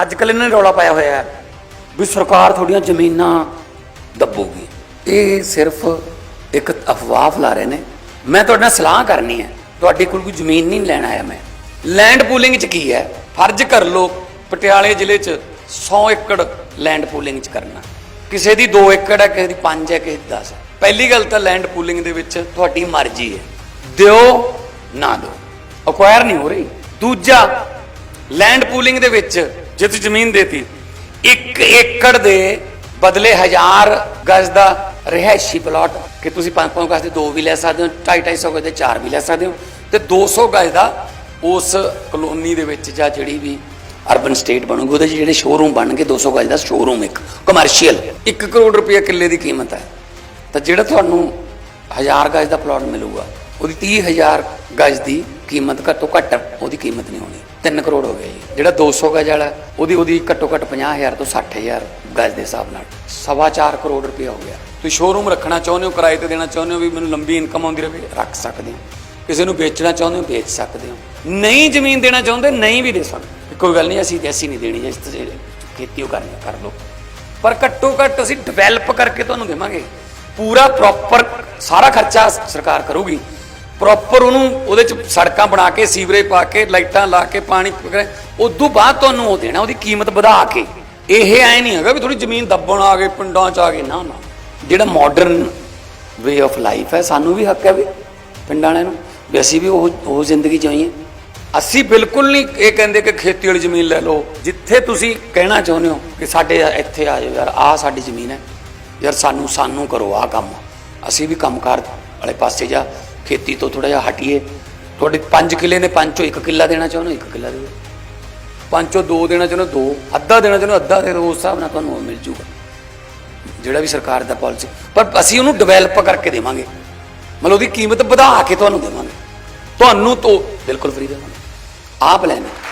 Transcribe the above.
ਅੱਜ ਕੱਲ ਇਹਨਾਂ ਨੇ ਰੌਲਾ ਪਾਇਆ ਹੋਇਆ ਹੈ ਵੀ ਸਰਕਾਰ ਤੁਹਾਡੀਆਂ ਜ਼ਮੀਨਾਂ ਦੱਬੂਗੀ। ਇਹ ਸਿਰਫ ਇੱਕ ਅਫਵਾਹ ਫੈਲਾ ਰਹੇ ਨੇ। ਮੈਂ ਤੁਹਾਡੇ ਨਾਲ ਸਲਾਹ ਕਰਨੀ ਹੈ। ਤੁਹਾਡੇ ਕੋਲ ਕੋਈ ਜ਼ਮੀਨ ਨਹੀਂ ਲੈਣ ਆਇਆ ਮੈਂ। ਲੈਂਡ ਪੂਲਿੰਗ 'ਚ ਕੀ ਹੈ? ਫਰਜ਼ ਕਰ ਲਓ ਪਟਿਆਲੇ ਜ਼ਿਲ੍ਹੇ 'ਚ 100 ਏਕੜ ਲੈਂਡ ਪੂਲਿੰਗ 'ਚ ਕਰਨਾ। ਕਿਸੇ ਦੀ 2 ਏਕੜ ਹੈ, ਕਿਸੇ ਦੀ 5 ਹੈ, ਕਿਸੇ ਦੀ 10 ਹੈ। ਪਹਿਲੀ ਗੱਲ ਤਾਂ ਲੈਂਡ ਪੂਲਿੰਗ ਦੇ ਵਿੱਚ ਤੁਹਾਡੀ ਮਰਜ਼ੀ ਹੈ। ਦਿਓ, ਨਾ ਦਿਓ। ਅਕਵਾਇਰ ਨਹੀਂ ਹੋ ਰਹੀ। ਦੂਜਾ ਲੈਂਡ ਪੂਲਿੰਗ ਦੇ ਵਿੱਚ ਜੇ ਜ਼ਮੀਨ ਦੇਤੀ। ਇੱਕ ਏਕੜ ਦੇ ਬਦਲੇ ਹਜ਼ਾਰ ਗਜ਼ ਦਾ ਰਹਿائشੀ ਪਲਾਟ ਕਿ ਤੁਸੀਂ 5-5 ਗਜ਼ ਦੇ ਦੋ ਵੀ ਲੈ ਸਕਦੇ ਹੋ 2.5-250 ਗਜ਼ ਦੇ ਚਾਰ ਵੀ ਲੈ ਸਕਦੇ ਹੋ ਤੇ 200 ਗਜ਼ ਦਾ ਉਸ ਕਲੋਨੀ ਦੇ ਵਿੱਚ ਜਾਂ ਜਿਹੜੀ ਵੀ ਅਰਬਨ ਸਟੇਟ ਬਣੂਗੀ, ਉਹਦੇ ਜਿਹੜੇ ਸ਼ੋਰੂਮ ਬਣਨਗੇ 200 ਗਜ਼ ਦਾ ਸ਼ੋਰੂਮ ਇੱਕ ਕਮਰਸ਼ੀਅਲ 1 ਕਰੋੜ ਰੁਪਏ ਕਿੱਲੇ ਦੀ ਕੀਮਤ ਹੈ। ਤਾਂ ਜਿਹੜਾ ਤੁਹਾਨੂੰ ਹਜ਼ਾਰ ਗਜ਼ ਦਾ ਪਲਾਟ ਮਿਲੂਗਾ, ਉਹਦੀ 30000 ਗਜ਼ ਦੀ ਕੀਮਤ ਘੱਟੋ ਘੱਟ ਉਹਦੀ ਕੀਮਤ ਨਹੀਂ ਹੋਣੀ। 3 ਕਰੋੜ ਹੋ ਗਿਆ ਜੀ। ਜਿਹੜਾ 200 ਗਜ਼ ਵਾਲਾ, ਉਹਦੀ ਉਹਦੀ ਘੱਟੋ ਘੱਟ 50000 ਤੋਂ 60000 ਗਜ਼ ਦੇ ਹਿਸਾਬ ਨਾਲ। ਸਵਾ ਚਾਰ ਕਰੋੜ ਰੁਪਏ ਹੋ ਗਿਆ। ਤੁਸੀਂ ਸ਼ੋਰੂਮ ਰੱਖਣਾ ਚਾਹੁੰਦੇ ਹੋ, ਕਿਰਾਏ ਤੇ ਦੇਣਾ ਚਾਹੁੰਦੇ ਹੋ ਵੀ ਮੈਨੂੰ ਲੰਬੀ ਇਨਕਮ ਆਉਂਦੀ ਰਹੇ ਰੱਖ ਸਕਦੇ ਹੋ। ਕਿਸੇ ਨੂੰ ਵੇਚਣਾ ਚਾਹੁੰਦੇ ਹੋ, ਵੇਚ ਸਕਦੇ ਹੋ। ਨਹੀਂ ਜ਼ਮੀਨ ਦੇਣਾ ਚਾਹੁੰਦੇ, ਨਹੀਂ ਵੀ ਦੇ ਸਕਦੇ। ਕੋਈ ਗੱਲ ਨਹੀਂ, ਅਸੀਂ ਐਸੀ ਨਹੀਂ ਦੇਣੀ ਜਿਸ ਤੁਸੀਂ ਖੇਤੀ ਉਹ ਕਰਨੀ ਕਰ ਲਓ। ਪਰ ਘੱਟੋ ਘੱਟ ਅਸੀਂ ਡਿਵੈਲਪ ਕਰਕੇ ਤੁਹਾਨੂੰ ਦੇਵਾਂਗੇ। ਪੂਰਾ ਪ੍ਰੋਪਰ ਸਾਰਾ ਖਰਚਾ ਸਰਕਾਰ ਕਰੂਗੀ। ਪ੍ਰੋਪਰ ਉਹਨੂੰ ਉਹਦੇ ਚ ਸੜਕਾਂ ਬਣਾ ਕੇ, ਸੀਵਰੇਜ ਪਾ ਕੇ, ਲਾਈਟਾਂ ਲਾ ਕੇ, ਪਾਣੀ ਉਦੋਂ ਬਾਅਦ ਤੁਹਾਨੂੰ ਉਹ ਦੇਣਾ, ਉਹਦੀ ਕੀਮਤ ਵਧਾ ਕੇ। ਇਹ ਐ ਨਹੀਂ ਹੈਗਾ ਵੀ ਥੋੜੀ ਜ਼ਮੀਨ ਦੱਬਣ ਆ ਗਏ, ਪਿੰਡਾਂ ਚ ਆ ਗਏ, ਨਾ ਨਾ। ਜਿਹੜਾ ਮਾਡਰਨ ਵੇ ਆਫ ਲਾਈਫ ਹੈ, ਸਾਨੂੰ ਵੀ ਹੱਕ ਹੈ ਵੀ ਪਿੰਡਾਂ ਵਾਲਿਆਂ ਨੂੰ, ਵੀ ਅਸੀਂ ਵੀ ਉਹ ਉਹ ਜ਼ਿੰਦਗੀ ਜਿਉਈਏ ਅਸੀਂ ਬਿਲਕੁਲ ਨਹੀਂ ਇਹ ਕਹਿੰਦੇ ਕਿ ਖੇਤੀ ਵਾਲੀ ਜ਼ਮੀਨ ਲੈ ਲਓ। ਜਿੱਥੇ ਤੁਸੀਂ ਕਹਿਣਾ ਚਾਹੁੰਦੇ ਹੋ ਕਿ ਸਾਡੇ ਇੱਥੇ ਆ ਜਾਓ, ਯਾਰ, ਆਹ ਸਾਡੀ ਜ਼ਮੀਨ ਹੈ। ਯਾਰ, ਸਾਨੂੰ ਸਾਨੂੰ ਕਰੋ ਆਹ ਕੰਮ। ਅਸੀਂ ਵੀ ਕੰਮਕਾਰ ਵਾਲੇ ਪਾਸੇ ਜਾ ਖੇਤੀ ਤੋਂ ਥੋੜਾ ਜਿਹਾ ਹਟੀਏ। ਤੁਹਾਡੇ 5 ਕਿੱਲੇ ਨੇ ਪੰਜ ਚੋਂ 1 ਕਿੱਲਾ ਦੇਣਾ ਚਾਹੁੰਦੇ ਹੋ 1 ਕਿੱਲਾ ਦਿਓ। ਪੰਜ ਚੋਂ 2 ਦੇਣਾ ਚਾਹੁੰਦੇ ਹੋ ਦੋ ਅੱਧਾ ਦੇਣਾ ਚਾਹੁੰਦੇ ਹੋ ਅੱਧਾ ਦੇ ਦਿਓ, ਉਸ ਹਿਸਾਬ ਨਾਲ ਤੁਹਾਨੂੰ ਉਹ ਮਿਲ ਜੂਗਾ। ਜਿਹੜਾ ਵੀ ਸਰਕਾਰ ਦਾ ਪਾਲਿਸੀ ਪਰ ਅਸੀਂ ਉਹਨੂੰ ਡਿਵੈਲਪ ਕਰਕੇ ਦੇਵਾਂਗੇ। ਮਤਲਬ ਉਹਦੀ ਕੀਮਤ ਵਧਾ ਕੇ ਤੁਹਾਨੂੰ ਦੇਵਾਂਗੇ। ਤੁਹਾਨੂੰ ਤੋਂ ਬਿਲਕੁਲ ਫ੍ਰੀ ਦੇਵਾਂਗੇ। ਆਹ ਪਲਾਨ ਹੈ